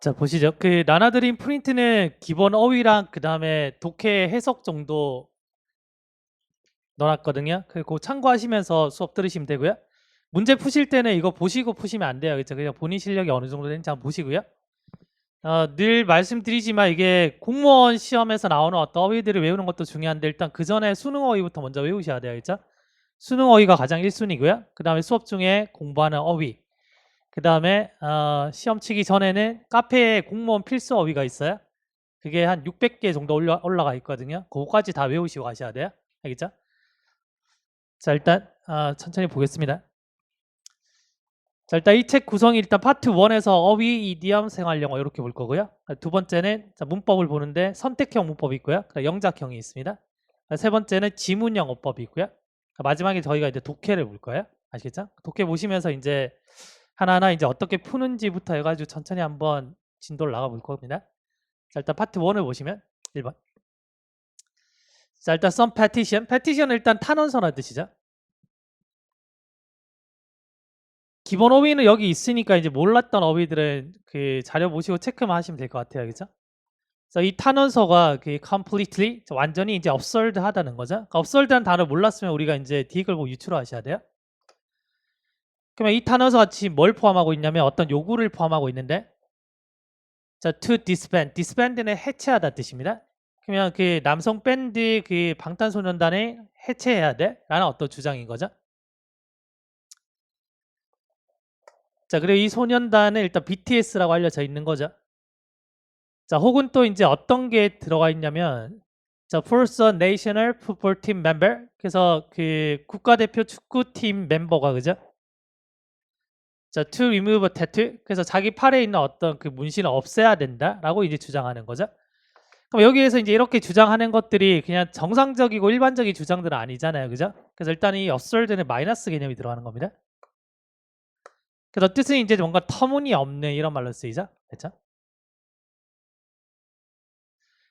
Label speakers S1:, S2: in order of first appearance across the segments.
S1: 자 보시죠. 그 나나드림 프린트는 기본 어휘랑 그 다음에 독해 해석 정도 넣어놨거든요. 그거 참고하시면서 수업 들으시면 되고요. 문제 푸실 때는 이거 보시고 푸시면 안 돼요. 그렇죠? 그냥 본인 실력이 어느 정도 되는지 한번 보시고요. 어, 늘 말씀드리지만 이게 공무원 시험에서 나오는 어떤 어휘들을 외우는 것도 중요한데 일단 그 전에 수능 어휘부터 먼저 외우셔야 돼요. 그렇죠? 수능 어휘가 가장 1순위고요. 그 다음에 수업 중에 공부하는 어휘. 그 다음에 어, 시험 치기 전에는 카페에 공무원 필수 어휘가 있어요. 그게 한 600개 정도 올라, 올라가 있거든요. 그거까지 다 외우시고 가셔야 돼요. 알겠죠? 자 일단 어, 천천히 보겠습니다. 자 일단 이 책 구성이 일단 파트 1에서 어휘, 이디엄, 생활영어 이렇게 볼 거고요. 두 번째는 자, 문법을 보는데 선택형 문법이 있고요. 영작형이 있습니다. 세 번째는 지문형 어법이 있고요. 마지막에 저희가 이제 독해를 볼 거예요. 아시겠죠? 독해 보시면서 이제 하나하나 이제 어떻게 푸는지부터 해가지고 천천히 한번 진도를 나가 볼 겁니다. 자 일단 파트 1을 보시면 1번. 자 일단 some petition. petition은 일단 탄원서라는 뜻이죠. 기본 어휘는 여기 있으니까 이제 몰랐던 어휘들은 그 자료 보시고 체크만 하시면 될 것 같아요. 그죠? 그래서 이 탄원서가 그 completely 완전히 이제 absurd 하다는 거죠. 그러니까 absurd한 단어 몰랐으면 우리가 이제 디귿을 보고 유추하셔야 돼요. 그러면 이 탄원서가 지금 뭘 포함하고 있냐면 어떤 요구를 포함하고 있는데 자, to disband. disband는 해체하다 뜻입니다. 그러면 그 남성 밴드 그 방탄소년단을 해체해야 돼 라는 어떤 주장인 거죠. 자, 그리고 이 소년단은 일단 BTS라고 알려져 있는 거죠. 자, 혹은 또 이제 어떤 게 들어가 있냐면 자, a national football team member. 그래서 그 국가대표 축구팀 멤버가 그죠? 자, to remove a tattoo. 그래서 자기 팔에 있는 어떤 그 문신을 없애야 된다라고 이제 주장하는 거죠. 그럼 여기에서 이제 이렇게 주장하는 것들이 그냥 정상적이고 일반적인 주장들은 아니잖아요. 그죠? 그래서 일단 이 absurd는 마이너스 개념이 들어가는 겁니다. 그래서 뜻은 이제 뭔가 터무니없는 이런 말로 쓰이죠. 그렇죠?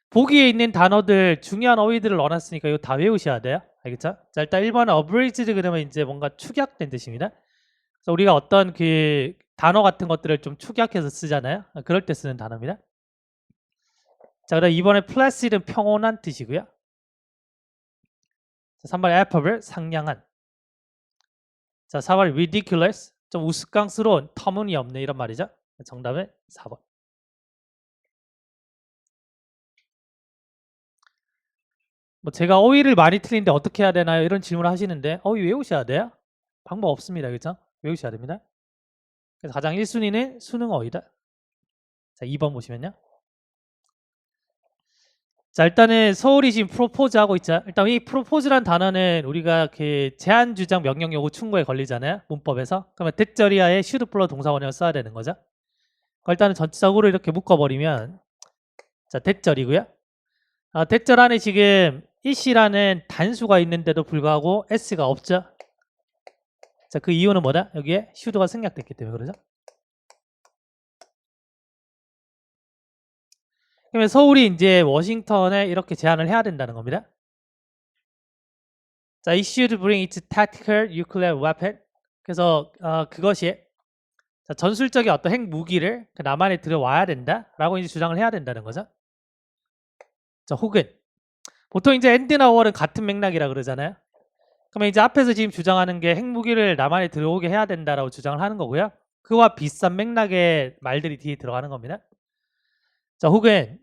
S1: 보기에 있는 단어들 중요한 어휘들을 넣어놨으니까 이거 다 외우셔야 돼요. 알겠죠? 자 일단 1번은 abridged 그러면 이제 뭔가 축약된 뜻입니다. 그래서 우리가 어떤 그 단어 같은 것들을 좀 축약해서 쓰잖아요. 그럴 때 쓰는 단어입니다. 자 그다음 2번에 placid은 평온한 뜻이고요. 자 3번에 affable 상냥한. 자 4번에 ridiculous 좀 우스꽝스러운 터무니없는 이런 말이죠. 정답은 4번. 뭐 제가 어휘를 많이 틀린데 어떻게 해야 되나요? 이런 질문을 하시는데 어휘 외우셔야 돼요. 방법 없습니다. 그렇죠? 외우셔야 됩니다. 그래서 가장 1순위는 수능 어휘다. 자, 2번 보시면요. 자, 일단은 서울이 지금 프로포즈 하고 있죠. 일단 이 프로포즈란 단어는 우리가 그 제한 주장 명령 요구 충고에 걸리잖아요. 문법에서. 그러면 대절이하에 should 플러 동사원형을 써야 되는 거죠. 그럼 일단은 전체적으로 이렇게 묶어 버리면 자, 대절이고요. 아, 대절 안에 지금 is라는 단수가 있는데도 불구하고 s가 없죠. 자, 그 이유는 뭐다? 여기에 should가 생략됐기 때문에 그러죠. 그러면 서울이 이제 워싱턴에 이렇게 제안을 해야 된다는 겁니다. 자, it should bring its tactical nuclear weapon. 그래서 어, 그것이 자, 전술적인 어떤 핵 무기를 그 남한에 들여와야 된다라고 이제 주장을 해야 된다는 거죠. 자, 혹은 보통 이제 엔드나 월은 같은 맥락이라 그러잖아요. 그러면 이제 앞에서 지금 주장하는 게 핵무기를 남한에 들어오게 해야 된다라고 주장을 하는 거고요. 그와 비슷한 맥락의 말들이 뒤에 들어가는 겁니다. 자, 혹은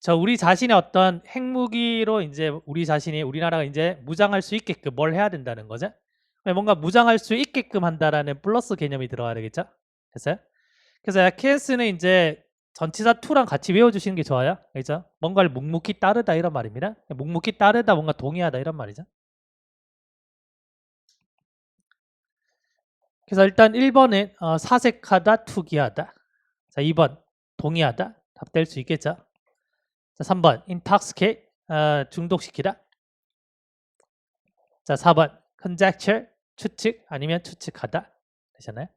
S1: 자, 우리 자신의 어떤 핵무기로 이제 우리 자신이 우리나라가 이제 무장할 수 있게끔 뭘 해야 된다는 거죠. 뭔가 무장할 수 있게끔 한다라는 플러스 개념이 들어가야 되겠죠. 됐어요? 그래서 케이스는 이제 전치사 투랑 같이 외워주시는 게 좋아요. 그죠? 뭔가를 묵묵히 따르다 이런 말입니다. 묵묵히 따르다 뭔가 동의하다 이런 말이죠. 그래서 일단 1번은 어, 사색하다, 투기하다. 자, 2번 동의하다. 답 될 수 있겠죠. 자, 3번 intoxicate 어, 중독시키다. 자, 4번 conjecture 추측 아니면 추측하다. 되셨나요?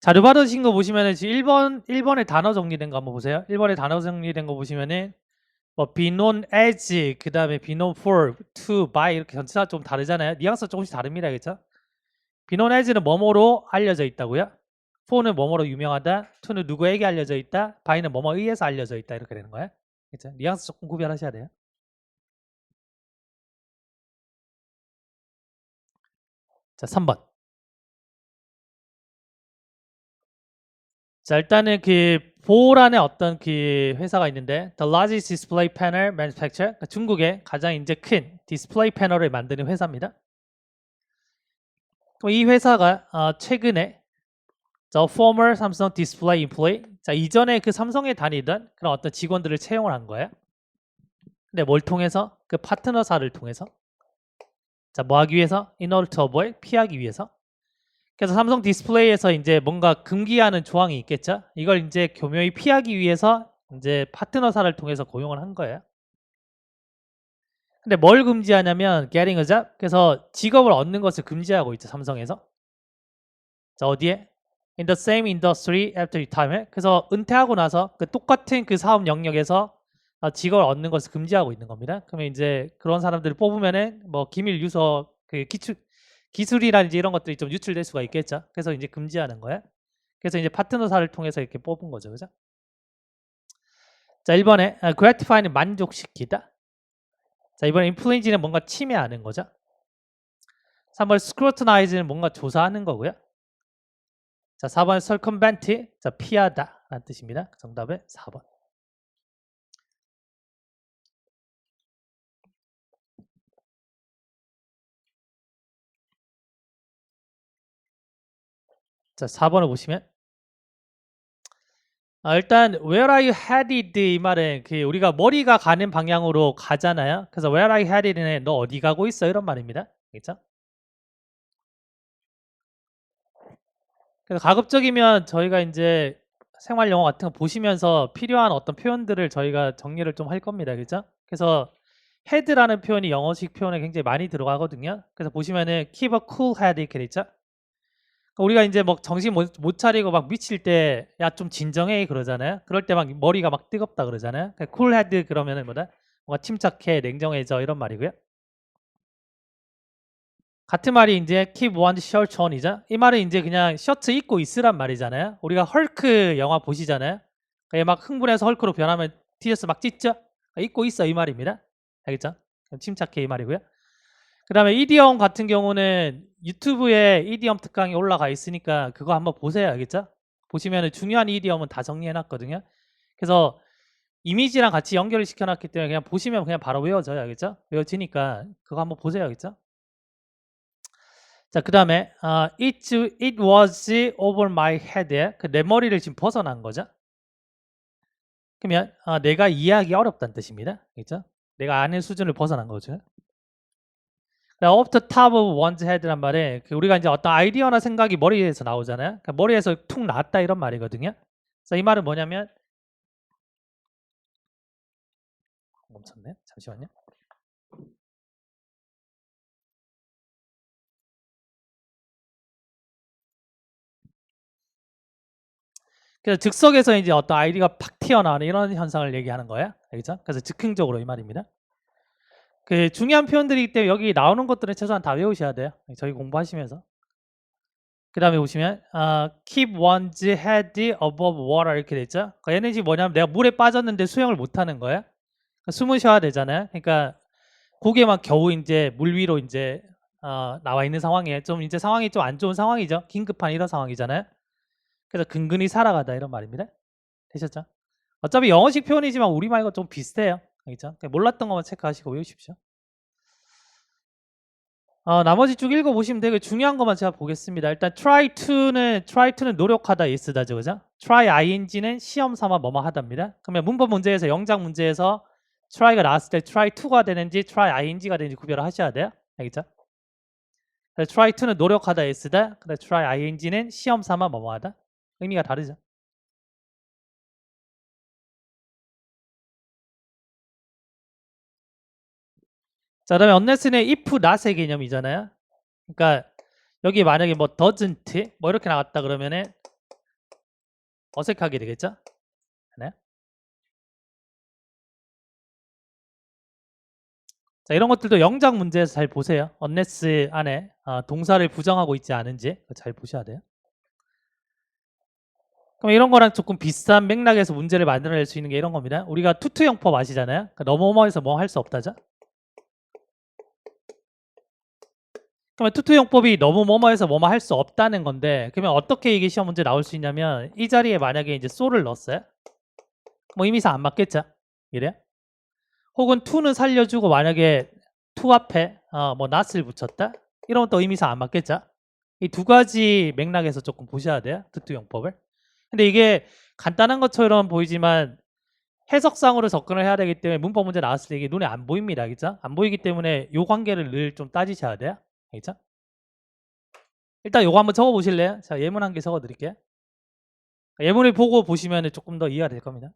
S1: 자료 받으신 거 보시면은 지금 1번 1번에 단어 정리된 거 한번 보세요. 1번에 단어 정리된 거 보시면은 뭐 known as 그 다음에 be known for, to, by 이렇게 전체가 좀 다르잖아요. 뉘앙스 조금씩 다릅니다. 그렇죠? known as는 뭐뭐로 알려져 있다고요. for는 뭐뭐로 유명하다. to는 누구에게 알려져 있다. by는 뭐뭐에 의해서 알려져 있다. 이렇게 되는 거예요. 그렇죠? 뉘앙스 조금 구별하셔야 돼요. 자, 3번. 자, 일단은 그 보라는 어떤 그 회사가 있는데 The largest display panel manufacturer 그러니까 중국의 가장 이제 큰 디스플레이 패널을 만드는 회사입니다. 이 회사가 어, 최근에 The former Samsung display employee 자, 이전에 그 삼성에 다니던 그런 어떤 직원들을 채용을 한 거예요. 근데 뭘 통해서? 그 파트너사를 통해서 자, 뭐 하기 위해서? In order to avoid 피하기 위해서 그래서 삼성 디스플레이에서 이제 뭔가 금기하는 조항이 있겠죠. 이걸 이제 교묘히 피하기 위해서 이제 파트너사를 통해서 고용을 한 거예요. 근데 뭘 금지하냐면 getting a job. 그래서 직업을 얻는 것을 금지하고 있죠. 삼성에서. 자, 어디에? In the same industry after retirement. 그래서 은퇴하고 나서 그 똑같은 그 사업 영역에서 어, 직업을 얻는 것을 금지하고 있는 겁니다. 그러면 이제 그런 사람들을 뽑으면은 뭐 기밀 유서 그 기출 기술이라든지 이런 것들이 좀 유출될 수가 있겠죠. 그래서 이제 금지하는 거예요. 그래서 이제 파트너사를 통해서 이렇게 뽑은 거죠. 그죠? 자, 1번에 아, gratify는 만족시키다. 자, 이번에 influence는 뭔가 침해하는 거죠. 3번 scrutinize는 뭔가 조사하는 거고요. 자, 4번 circumvent, 자, 피하다 라는 뜻입니다. 정답은 4번. 자, 4번을 보시면 아, 일단 where are you headed 이 말은 그 우리가 머리가 가는 방향으로 가잖아요. 그래서 where are you headed는 너 어디 가고 있어 이런 말입니다. 그렇죠? 그래서 가급적이면 저희가 이제 생활 영어 같은 거 보시면서 필요한 어떤 표현들을 저희가 정리를 좀 할 겁니다. 그렇죠? 그래서 head라는 표현이 영어식 표현에 굉장히 많이 들어가거든요. 그래서 보시면은 keep a cool head 이렇게 돼 있죠? 우리가 이제 뭐 정신 못, 못 차리고 막 미칠 때 야 좀 진정해 그러잖아요. 그럴 때 막 머리가 막 뜨겁다 그러잖아요. 그러니까 쿨헤드 그러면은 뭐다? 뭔가 침착해, 냉정해져 이런 말이고요. 같은 말이 이제 keep one shirt on이죠. 이 말은 이제 그냥 셔츠 입고 있으란 말이잖아요. 우리가 헐크 영화 보시잖아요. 막 흥분해서 헐크로 변하면 티셔츠 막 찢죠? 입고 있어 이 말입니다. 알겠죠? 침착해 이 말이고요. 그 다음에 이디엄 같은 경우는 유튜브에 이디엄 특강이 올라가 있으니까 그거 한번 보세요. 알겠죠? 보시면 중요한 이디엄은 다 정리해놨거든요. 그래서 이미지랑 같이 연결을 시켜놨기 때문에 그냥 보시면 그냥 바로 외워져요. 알겠죠? 외워지니까 그거 한번 보세요. 알겠죠? 자, 그 다음에 어, it, it was over my head. 그내 머리를 지금 벗어난 거죠. 그러면 어, 내가 이해하기 어렵다는 뜻입니다. 그렇죠? 내가 아는 수준을 벗어난 거죠. Off the top of one's head란 말에 그 우리가 이제 어떤 아이디어나 생각이 머리에서 나오잖아요. 그러니까 머리에서 툭 나왔다 이런 말이거든요. 그래서 이 말은 뭐냐면 멈췄네. 잠시만요. 그래서 즉석에서 이제 어떤 아이디가 팍 튀어나오는 이런 현상을 얘기하는 거예요. 알겠죠? 그래서 즉흥적으로 이 말입니다. 그 중요한 표현들이기 때문에 여기 나오는 것들은 최소한 다 외우셔야 돼요. 저희 공부하시면서. 그 다음에 보시면 어, keep one's head above water 이렇게 됐죠. 그러니까 얘는 뭐냐면 내가 물에 빠졌는데 수영을 못하는 거예요. 그러니까 쉬어야 되잖아요. 그러니까 고개만 겨우 이제 물 위로 이제 어, 나와 있는 상황에 좀 이제 상황이 좀 안 좋은 상황이죠. 긴급한 이런 상황이잖아요. 그래서 근근히 살아가다 이런 말입니다. 되셨죠? 어차피 영어식 표현이지만 우리말과 좀 비슷해요. 알겠죠? 몰랐던 것만 체크하시고 외우십시오. 어, 나머지 쭉 읽어보시면 되고 중요한 것만 제가 보겠습니다. 일단 try to는 try to는 노력하다 예스다죠, 그죠? try ing는 시험 삼아 뭐뭐 하답니다. 그러면 문법 문제에서 영작 문제에서 try가 나왔을 때 try to가 되는지 try ing가 되는지 구별을 하셔야 돼요. 알겠죠? try to는 노력하다 예스다. 근데 try ing는 시험 삼아 뭐뭐 하다. 의미가 다르죠. 자, 그다음에 unless는 if, not의 개념이잖아요. 그러니까 여기 만약에 뭐 doesn't 뭐 이렇게 나왔다 그러면은 어색하게 되겠죠? 네. 자, 이런 것들도 영작 문제에서 잘 보세요. unless 안에 아, 동사를 부정하고 있지 않은지 잘 보셔야 돼요. 그럼 이런 거랑 조금 비슷한 맥락에서 문제를 만들어낼 수 있는 게 이런 겁니다. 우리가 투투 형법 아시잖아요. 그러니까 너무뭐해서 뭐 할 수 없다죠. 그러면 투투형법이 너무 뭐뭐해서 뭐뭐 할 수 없다는 건데 그러면 어떻게 이게 시험 문제 나올 수 있냐면 이 자리에 만약에 이제 so를 넣었어요. 뭐 의미상 안 맞겠죠? 이래요? 혹은 to는 살려주고 만약에 to 앞에 어, 뭐 not을 붙였다? 이러면 또 의미상 안 맞겠죠? 이 두 가지 맥락에서 조금 보셔야 돼요. 투투형법을. 근데 이게 간단한 것처럼 보이지만 해석상으로 접근을 해야 되기 때문에 문법 문제 나왔을 때 이게 눈에 안 보입니다. 그죠? 안 보이기 때문에 요 관계를 늘 좀 따지셔야 돼요. 알겠죠? 일단 요거 한번 적어 보실래요? 자, 예문 한 개 적어 드릴게요. 예문을 보고 보시면 조금 더 이해가 될 겁니다.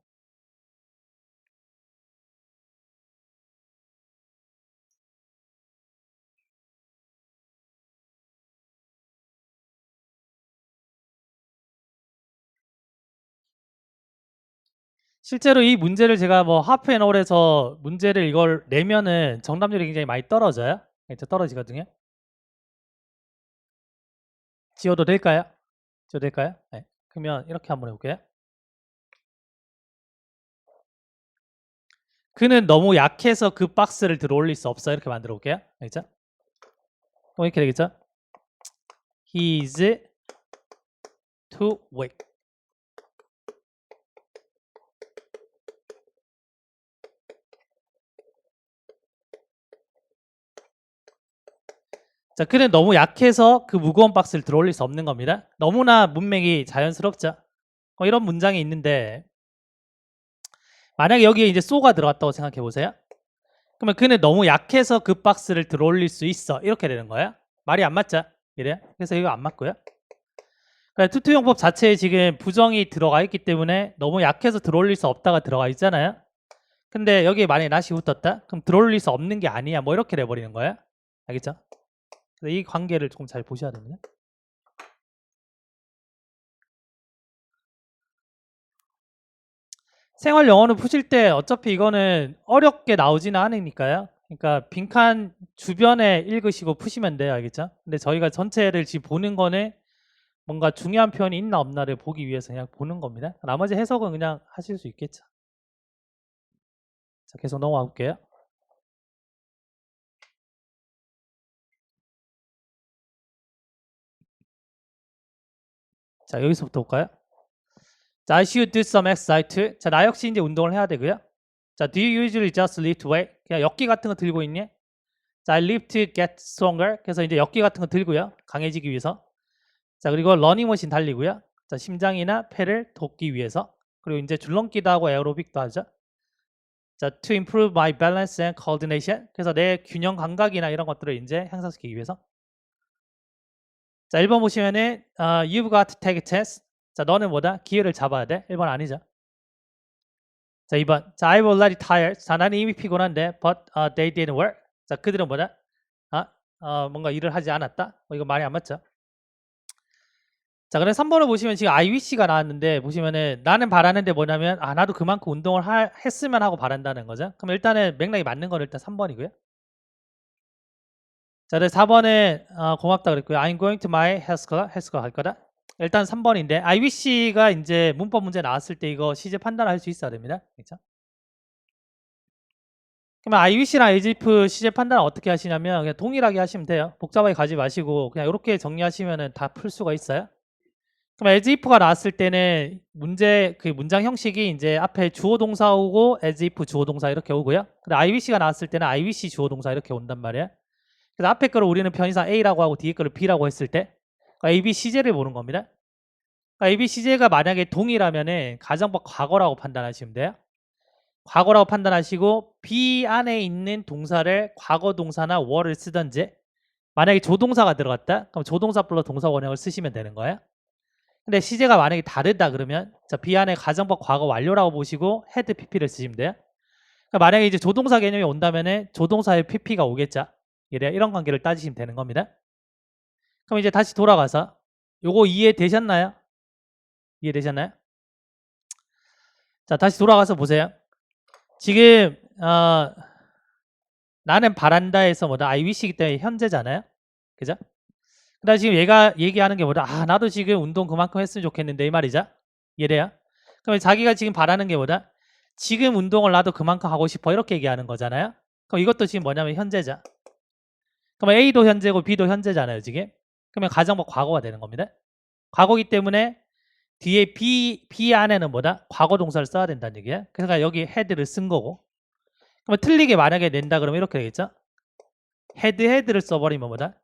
S1: 실제로 이 문제를 제가 뭐 하프앤홀에서 문제를 이걸 내면은 정답률이 굉장히 많이 떨어져요. 떨어지거든요. 지워도 될까요? 지워도 될까요? 네. 그러면 이렇게 한번 해볼게요. 그는 너무 약해서 그 박스를 들어 올릴 수 없어. 이렇게 만들어 볼게요. 알겠죠? 뭐 이렇게 되겠죠? He is too weak. 자, 그는 너무 약해서 그 무거운 박스를 들어올릴 수 없는 겁니다. 너무나 문맥이 자연스럽죠. 어, 이런 문장이 있는데 만약에 여기에 이제 쏘가 들어갔다고 생각해 보세요. 그러면 그는 너무 약해서 그 박스를 들어올릴 수 있어. 이렇게 되는 거야. 말이 안 맞죠? 이래요? 그래서 이거 안 맞고요. 그러니까 투투용법 자체에 지금 부정이 들어가 있기 때문에 너무 약해서 들어올릴 수 없다가 들어가 있잖아요. 근데 여기에 만약에 낫이 붙었다? 그럼 들어올릴 수 없는 게 아니야. 뭐 이렇게 돼버리는 거예요. 알겠죠? 이 관계를 조금 잘 보셔야 됩니다. 생활 영어는 푸실 때 어차피 이거는 어렵게 나오지는 않으니까요. 그러니까 빈칸 주변에 읽으시고 푸시면 돼요. 알겠죠? 근데 저희가 전체를 지금 보는 거는 뭔가 중요한 표현이 있나 없나를 보기 위해서 그냥 보는 겁니다. 나머지 해석은 그냥 하실 수 있겠죠. 자, 계속 넘어가 볼게요. 자, 여기서부터 볼까요? 자, I should do some exercise. 자, 나 역시 이제 운동을 해야 되고요. 자, do you usually just lift weight? 그냥 역기 같은 거 들고 있니? 자, I live to get stronger. 그래서 이제 역기 같은 거 들고요. 강해지기 위해서. 자, 그리고 러닝머신 달리고요. 자, 심장이나 폐를 돕기 위해서. 그리고 이제 줄넘기도 하고 에어로빅도 하죠. 자, to improve my balance and coordination. 그래서 내 균형 감각이나 이런 것들을 이제 향상시키기 위해서. 자, 1번 보시면은 어, you've got to take a test. 자, 너는 뭐다? 기회를 잡아야 돼. 1번 아니죠. 자, 2번. 자, I'm already tired. 자, 나는 이미 피곤한데 but uh, they didn't work. 자, 그들은 뭐다? 아, 어, 뭔가 일을 하지 않았다. 어, 이거 말이 안 맞죠? 자, 그럼 3번을 보시면 지금 I wish가 나왔는데 보시면은 나는 바라는데 뭐냐면 아, 나도 그만큼 운동을 하, 했으면 하고 바란다는 거죠. 그럼 일단은 맥락이 맞는 거는 일단 3번이고요. 자, 그래서 4번에 어, 고맙다 그랬고요. I'm going to my. 헬스 클럽 갈 거다. 일단 3번인데 I wish가 이제 문법 문제 나왔을 때 이거 시제 판단할 수 있어야 됩니다. 그렇죠? 그러면 I wish랑 AGF 시제 판단을 어떻게 하시냐면 그냥 동일하게 하시면 돼요. 복잡하게 가지 마시고 그냥 이렇게 정리하시면은 다풀 수가 있어요. 그럼 as if가 나왔을 때는 문제 그 문장 형식이 이제 앞에 주어 동사 오고 as if 주어 동사 이렇게 오고요. 근데 I wish가 나왔을 때는 I wish 주어 동사 이렇게 온단 말이에요. 그래서 앞에 거를 우리는 편의상 A라고 하고 뒤에 거를 B라고 했을 때 그러니까 A, B, CJ를 보는 겁니다. 그러니까 A, B, CJ가 만약에 동일하면은 가정법 과거라고 판단하시면 돼요. 과거라고 판단하시고 B 안에 있는 동사를 과거 동사나 were를 쓰던지 만약에 조동사가 들어갔다 그럼 조동사 플러스 동사 원형을 쓰시면 되는 거예요. 근데 시제가 만약에 다르다 그러면 자, B 안에 가정법 과거 완료라고 보시고 헤드 PP를 쓰시면 돼요. 그러니까 만약에 이제 조동사 개념이 온다면 은 조동사의 PP가 오겠죠. 이래 이런 관계를 따지시면 되는 겁니다. 그럼 이제 다시 돌아가서 요거 이해되셨나요? 이해되셨나요? 자, 다시 돌아가서 보세요. 지금 어, 나는 바란다에서 뭐다 I wish이기 때문에 현재잖아요. 그죠? 그다음 지금 얘가 얘기하는 게 뭐다? 아 나도 지금 운동 그만큼 했으면 좋겠는데 이 말이죠. 이래요. 그럼 자기가 지금 바라는 게 뭐다? 지금 운동을 나도 그만큼 하고 싶어 이렇게 얘기하는 거잖아요. 그럼 이것도 지금 뭐냐면 현재자. 그러면 A도 현재고 B도 현재잖아요, 지금. 그러면 가정법 과거가 되는 겁니다. 과거기 때문에 뒤에 B, B 안에는 뭐다? 과거 동사를 써야 된다는 얘기야. 그러니까 여기 헤드를 쓴 거고. 그러면 틀리게 만약에 낸다 그러면 이렇게 되겠죠? 헤드 헤드를 써버리면 뭐다?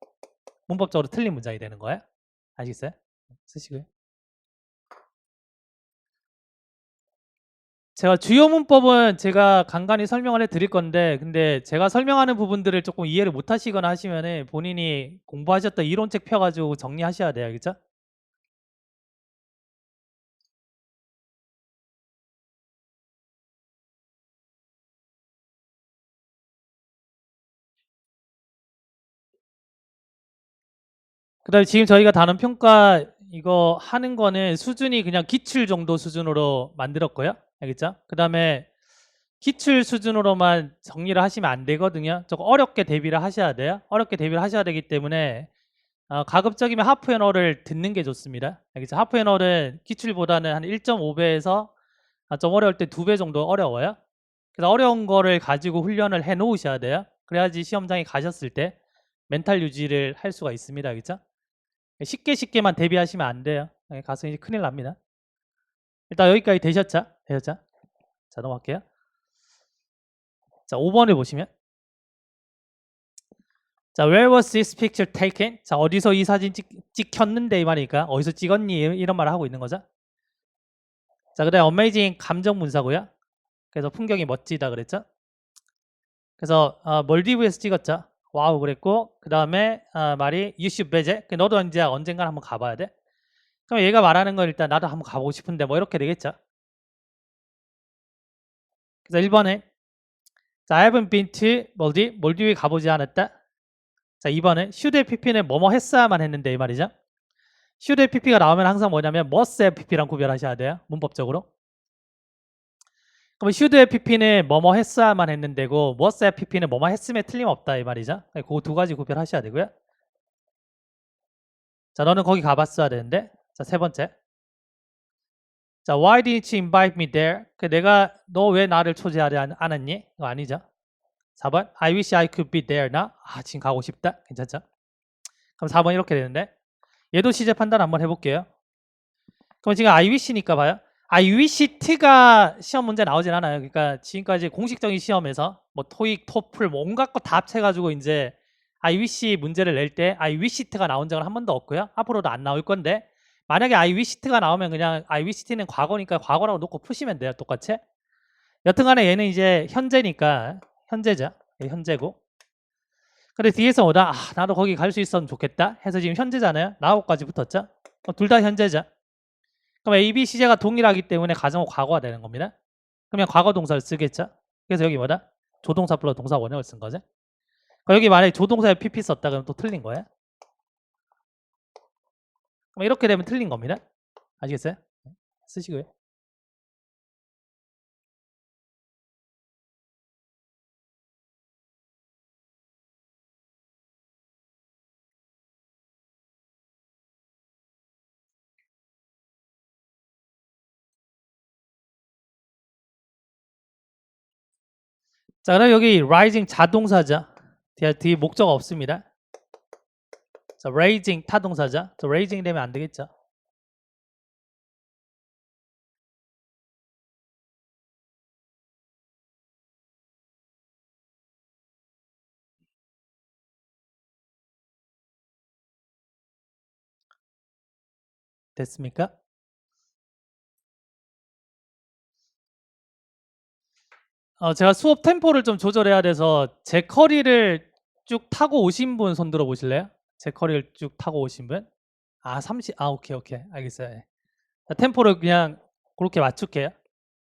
S1: 문법적으로 틀린 문장이 되는 거야. 아시겠어요? 쓰시고요. 제가 주요 문법은 제가 간간히 설명을 해 드릴 건데 근데 제가 설명하는 부분들을 조금 이해를 못 하시거나 하시면은 본인이 공부하셨던 이론책 펴 가지고 정리하셔야 돼요. 그죠? 그다음에 지금 저희가 단원 평가 이거 하는 거는 수준이 그냥 기출 정도 수준으로 만들었고요. 알겠죠? 그 다음에 기출 수준으로만 정리를 하시면 안 되거든요. 조금 어렵게 대비를 하셔야 돼요. 어렵게 대비를 하셔야 되기 때문에 어, 가급적이면 하프 앤어를 듣는 게 좋습니다. 알겠죠? 하프 앤어는 기출보다는 한 1.5배에서 좀 어려울 때 2배 정도 어려워요. 그래서 어려운 거를 가지고 훈련을 해 놓으셔야 돼요. 그래야지 시험장에 가셨을 때 멘탈 유지를 할 수가 있습니다. 알겠죠? 쉽게 쉽게만 대비하시면 안 돼요. 예, 가서 이제 큰일 납니다. 일단 여기까지 되셨죠? 되셨죠? 자, 넘어갈게요. 자, 5번을 보시면 자, where was this picture taken? 자, 어디서 이 사진 찍, 찍혔는데 이 말이니까 어디서 찍었니? 이런 말을 하고 있는 거죠. 자, 그다음 amazing 감정 문사고요. 그래서 풍경이 멋지다 그랬죠. 그래서 어, 몰디브에서 찍었죠. 와우 그랬고 그 다음에 어, 말이 you should visit. 그 너도 이제 언젠가 한번 가봐야 돼. 그럼 얘가 말하는 건 일단 나도 한번 가보고 싶은데 뭐 이렇게 되겠죠. 그래서 1번에 자, I haven't been to 몰디 몰디브에 가보지 않았다. 자, 2번은 should pp는 뭐뭐 했어야만 했는데 이 말이죠. should pp가 나오면 항상 뭐냐면 must pp랑 구별하셔야 돼요. 문법적으로. 그럼 should pp는 뭐뭐 했어야만 했는데고 must pp는 뭐뭐 했음에 틀림없다 이 말이죠. 그 두 가지 구별하셔야 되고요. 자, 너는 거기 가봤어야 되는데. 자, 세 번째. 자, why didn't you invite me there? 그 내가 너 왜 나를 초대하지 않- 않았니? 이거 아니죠. 4번. I wish I could be there. 나 아, 지금 가고 싶다. 괜찮죠? 그럼 4번 이렇게 되는데. 얘도 시제 판단 한번 해볼게요. 그럼 지금 I wish니까 봐요. I wish t가 시험 문제 나오진 않아요. 그러니까 지금까지 공식적인 시험에서 뭐 토익, 토플 뭐 온갖 거 다 합쳐가지고 이제 I wish 문제를 낼 때 I wish t가 나온 적은 한 번도 없고요. 앞으로도 안 나올 건데 만약에 I wish t가 나오면 그냥 I wish t는 과거니까 과거라고 놓고 푸시면 돼요. 똑같이. 여튼간에 얘는 이제 현재니까 현재죠. 얘 현재고. 근데 뒤에서 오다 아, 나도 거기 갈 수 있었으면 좋겠다 해서 지금 현재잖아요. 나하고까지 붙었죠. 둘 다 현재죠. 그럼 A, B 시제가 동일하기 때문에 가정어 과거가 되는 겁니다. 그러면 과거 동사를 쓰겠죠. 그래서 여기 뭐다? 조동사 플러스 동사 원형을 쓴 거죠. 여기 만약에 조동사에 PP 썼다 그러면 또 틀린 거예요. 그럼 이렇게 되면 틀린 겁니다. 아시겠어요? 쓰시고요. 자, 그럼 여기 rising 자동사죠. 뒤에, 뒤에 목적 없습니다. 자, raising 타동사죠. 저 raising 되면 안 되겠죠. 됐습니까? 어, 제가 수업 템포를 좀 조절해야 돼서 제 커리를 쭉 타고 오신 분 손 들어 보실래요? 제 커리를 쭉 타고 오신 분? 아, 30, 아, 오케이, 오케이. 알겠어요. 예. 자, 템포를 그냥 그렇게 맞출게요.